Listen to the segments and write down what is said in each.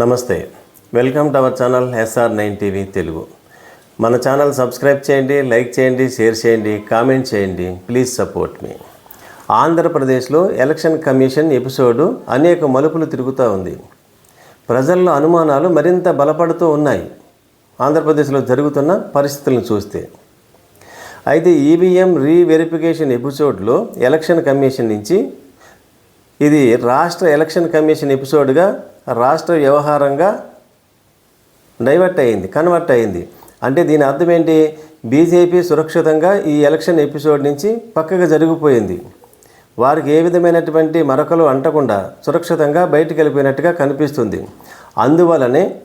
నమస్తే. Welcome to our channel SR nine TV Telugu. మన channel subscribe చేయండి like చేయండి షేర్ చేయండి కామెంట్ చేయండి. ప్లీజ్ సపోర్ట్ మీ. ఆంధ్రప్రదేశ్లో ఎలక్షన్ కమిషన్ ఎపిసోడు అనేక మలుపులు తిరుగుతూ ఉంది. ప్రజల్లో అనుమానాలు మరింత బలపడుతూ ఉన్నాయి. ఆంధ్రప్రదేశ్లో జరుగుతున్న పరిస్థితులను చూస్తే. అయితే ఈవీఎం రీవెరిఫికేషన్ ఎపిసోడ్లో ఎలక్షన్ కమిషన్ నుంచి ఇది రాష్ట్ర ఎలక్షన్ కమిషన్ ఎపిసోడ్గా రాష్ట్ర వ్యవహారంగా డైవర్ట్ అయింది కన్వర్ట్ అయింది అంటే దీని అర్థం ఏంటి? బీజేపీ సురక్షితంగా ఈ ఎలక్షన్ ఎపిసోడ్ నుంచి పక్కగా జరిగిపోయింది. వారికి ఏ విధమైనటువంటి మరకలు అంటకుండా సురక్షితంగా బయటికి వెళ్ళిపోయినట్టుగా కనిపిస్తుంది. అందువలనే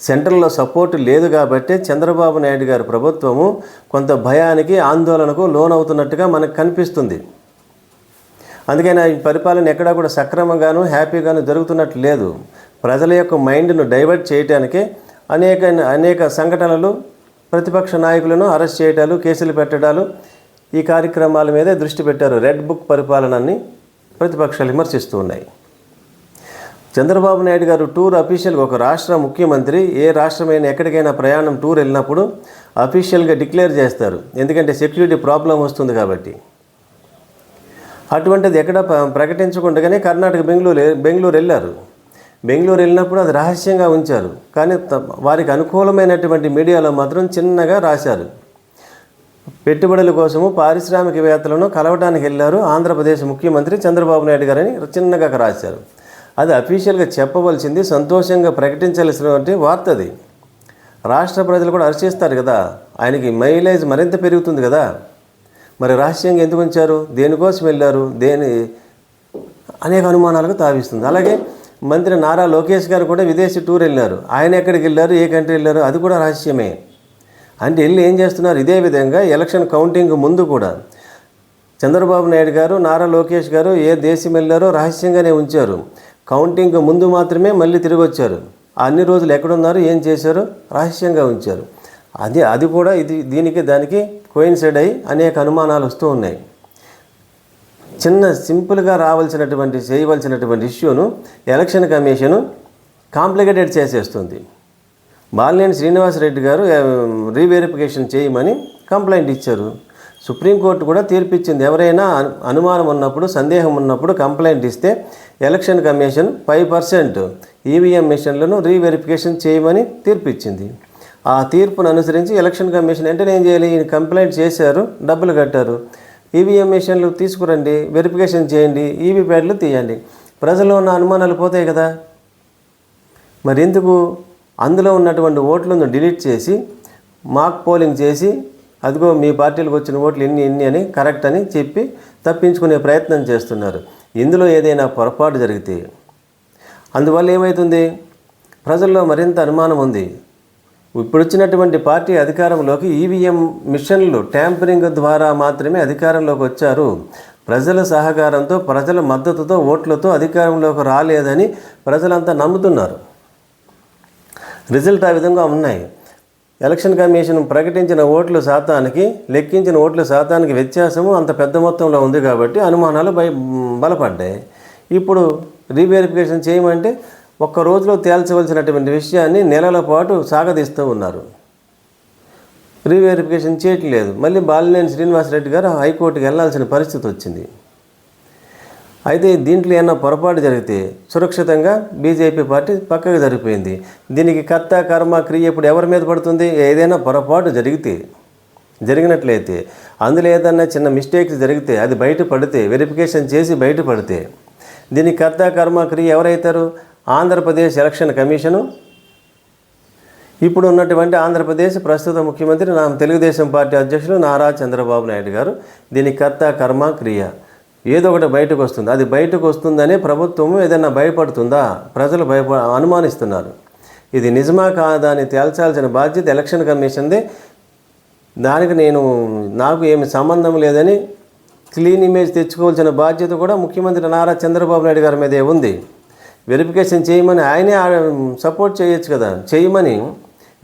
సెంట్రల్లో సపోర్ట్ లేదు కాబట్టి చంద్రబాబు నాయుడు గారి ప్రభుత్వము కొంత భయానికి ఆందోళనకు లోనవుతున్నట్టుగా మనకు కనిపిస్తుంది. అందుకని ఈ పరిపాలన ఎక్కడా కూడా సక్రమంగాను హ్యాపీగాను జరుగుతున్నట్లు లేదు. ప్రజల యొక్క మైండ్ను డైవర్ట్ చేయటానికే అనేక అనేక సంఘటనలు ప్రతిపక్ష నాయకులను అరెస్ట్ చేయటాలు కేసులు పెట్టడాలు ఈ కార్యక్రమాల మీదే దృష్టి పెట్టారు. రెడ్ బుక్ పరిపాలనని ప్రతిపక్షాలు విమర్శిస్తూ ఉన్నాయి. చంద్రబాబు నాయుడు గారు టూర్ అఫీషియల్గా ఒక రాష్ట్ర ముఖ్యమంత్రి ఏ రాష్ట్రమైనా ఎక్కడికైనా ప్రయాణం టూర్ వెళ్ళినప్పుడు అఫీషియల్గా డిక్లేర్ చేస్తారు. ఎందుకంటే సెక్యూరిటీ ప్రాబ్లం వస్తుంది కాబట్టి. అటువంటిది ఎక్కడ ప్రకటించకుండానే కర్ణాటక బెంగళూరు బెంగళూరు వెళ్ళారు. బెంగళూరు వెళ్ళినప్పుడు అది రహస్యంగా ఉంచారు. కానీ త- వారికి అనుకూలమైనటువంటి మీడియాలో మాత్రం చిన్నగా రాశారు. పెట్టుబడుల కోసము పారిశ్రామికవేత్తలను కలవడానికి వెళ్ళారు. ఆంధ్రప్రదేశ్ ముఖ్యమంత్రి చంద్రబాబు నాయుడు గారని చిన్నగా రాశారు. అది అఫీషియల్గా చెప్పవలసింది సంతోషంగా ప్రకటించాల్సినటువంటి వార్త అది. రాష్ట్ర ప్రజలు కూడా హర్షిస్తారు కదా. ఆయనకి మైలేజ్ మరింత పెరుగుతుంది కదా. మరి రహస్యంగా ఎందుకు ఉంచారు? దేనికోసం వెళ్ళారు? దేని అనేక అనుమానాలకు తావిస్తుంది. అలాగే మంత్రి నారా లోకేష్ గారు కూడా విదేశీ టూర్ వెళ్ళారు. ఆయన ఎక్కడికి వెళ్ళారు? ఏ కంట్రీ వెళ్ళారు? అది కూడా రహస్యమే. అంటే వెళ్ళి ఏం చేస్తున్నారు? ఇదే విధంగా ఎలక్షన్ కౌంటింగ్ ముందు కూడా చంద్రబాబు నాయుడు గారు నారా లోకేష్ గారు ఏ దేశం వెళ్ళారో రహస్యంగానే ఉంచారు. కౌంటింగ్ ముందు మాత్రమే మళ్ళీ తిరిగి వచ్చారు. ఆ అన్ని రోజులు ఎక్కడున్నారు? ఏం చేశారు? రహస్యంగా ఉంచారు. అది అది కూడా ఇది దీనికి దానికి కోయిన్సైడ్ అయ్యి అనేక అనుమానాలు వస్తూ ఉన్నాయి. చిన్న సింపుల్గా రావాల్సినటువంటి చేయవలసినటువంటి ఇష్యూను ఎలక్షన్ కమిషను కాంప్లికేటెడ్ చేసేస్తుంది. బాలినేని శ్రీనివాసరెడ్డి గారు రీవెరిఫికేషన్ చేయమని కంప్లైంట్ ఇచ్చారు. సుప్రీంకోర్టు కూడా తీర్పిచ్చింది. ఎవరైనా అనుమానం ఉన్నప్పుడు సందేహం ఉన్నప్పుడు కంప్లైంట్ ఇస్తే election commission five percent EVM మిషన్లను reverification చేయమని తీర్పిచ్చింది. ఆ తీర్పును అనుసరించి ఎలక్షన్ కమిషన్ వెంటనే ఏం చేయాలి? ఈయన కంప్లైంట్ చేశారు డబ్బులు కట్టారు. ఈవీఎం మిషన్లు తీసుకురండి వెరిఫికేషన్ చేయండి ఈవీ ప్యాడ్లు తీయండి. ప్రజల్లో ఉన్న అనుమానాలు పోతాయి కదా. మరి ఎందుకు? అందులో ఉన్నటువంటి ఓట్లను డిలీట్ చేసి మాక్ పోలింగ్ చేసి అదిగో మీ పార్టీలకు వచ్చిన ఓట్లు ఇన్ని ఇన్ని అని కరెక్ట్ అని చెప్పి తప్పించుకునే ప్రయత్నం చేస్తున్నారు. ఇందులో ఏదైనా పొరపాటు జరిగితే అందువల్ల ఏమవుతుంది ప్రజల్లో మరింత అనుమానం ఉంది. ఇప్పుడు వచ్చినటువంటి పార్టీ అధికారంలోకి ఈవీఎం మిషన్లు ట్యాంపరింగ్ ద్వారా మాత్రమే అధికారంలోకి వచ్చారు. ప్రజల సహకారంతో ప్రజల మద్దతుతో ఓట్లతో అధికారంలోకి రాలేదని ప్రజలంతా నమ్ముతున్నారు. రిజల్ట్ ఆ విధంగా ఉన్నాయి. ఎలక్షన్ కమిషన్ ప్రకటించిన ఓట్ల శాతానికి లెక్కించిన ఓట్ల శాతానికి వ్యత్యాసము అంత పెద్ద మొత్తంలో ఉంది కాబట్టి అనుమానాలు భయ బలపడ్డాయి. ఇప్పుడు రీవెరిఫికేషన్ చేయమంటే ఒక్క రోజులో తేల్చవలసినటువంటి విషయాన్ని నెలల పాటు సాగదీస్తూ ఉన్నారు. రీవెరిఫికేషన్ చేయట్లేదు. మళ్ళీ బాలినేని శ్రీనివాసరెడ్డి గారు హైకోర్టుకి వెళ్ళాల్సిన పరిస్థితి వచ్చింది. అయితే దీంట్లో ఏమన్నా పొరపాటు జరిగితే సురక్షితంగా బీజేపీ పార్టీ పక్కకు జరిగిపోయింది. దీనికి కర్త కర్మ క్రియ ఇప్పుడు ఎవరి మీద పడుతుంది? ఏదైనా పొరపాటు జరిగితే జరిగినట్లయితే అందులో ఏదన్నా చిన్న మిస్టేక్స్ జరిగితే అది బయట పడితే వెరిఫికేషన్ చేసి బయట పడితే దీనికి కర్త కర్మ క్రియ ఎవరైతారు? Andhra Pradesh election commission. ఇప్పుడు ఉన్నటువంటి ఆంధ్రప్రదేశ్ ప్రస్తుత ముఖ్యమంత్రి నా తెలుగుదేశం పార్టీ అధ్యక్షులు నారా చంద్రబాబు నాయుడు గారు. దీనికి కర్త కర్మ క్రియ. ఏదో ఒకటి బయటకు వస్తుంది. అది బయటకు వస్తుందని ప్రభుత్వం ఏదైనా భయపడుతుందా? ప్రజలు భయప అనుమానిస్తున్నారు. ఇది నిజమా కాదా అని తేల్చాల్సిన బాధ్యత ఎలక్షన్ కమిషన్దే. దానికి నేను నాకు ఏమి సంబంధం లేదని క్లీన్ ఇమేజ్ తెచ్చుకోవాల్సిన బాధ్యత కూడా ముఖ్యమంత్రి నారా చంద్రబాబు నాయుడు గారి మీదే ఉంది. వెరిఫికేషన్ చేయమని ఆయనే సపోర్ట్ చేయొచ్చు కదా. చేయమని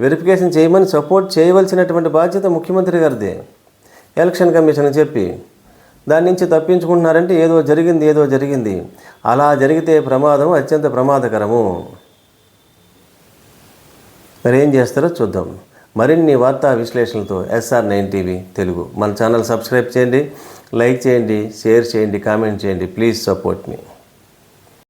వెరిఫికేషన్ చేయమని సపోర్ట్ చేయవలసినటువంటి బాధ్యత ముఖ్యమంత్రి గారిదే. ఎలక్షన్ కమిషన్ చెప్పి. దాని నుంచి తప్పించుకుంటున్నారంటే ఏదో జరిగింది ఏదో జరిగింది. అలా జరిగితే ప్రమాదం అత్యంత ప్రమాదకరము. మరి ఏం చేస్తారో చూద్దాం. మరిన్ని వార్తా విశ్లేషణలతో ఎస్ఆర్ నైన్ టీవీ తెలుగు. మన ఛానల్ సబ్స్క్రైబ్ చేయండి లైక్ చేయండి షేర్ చేయండి కామెంట్ చేయండి. Please support me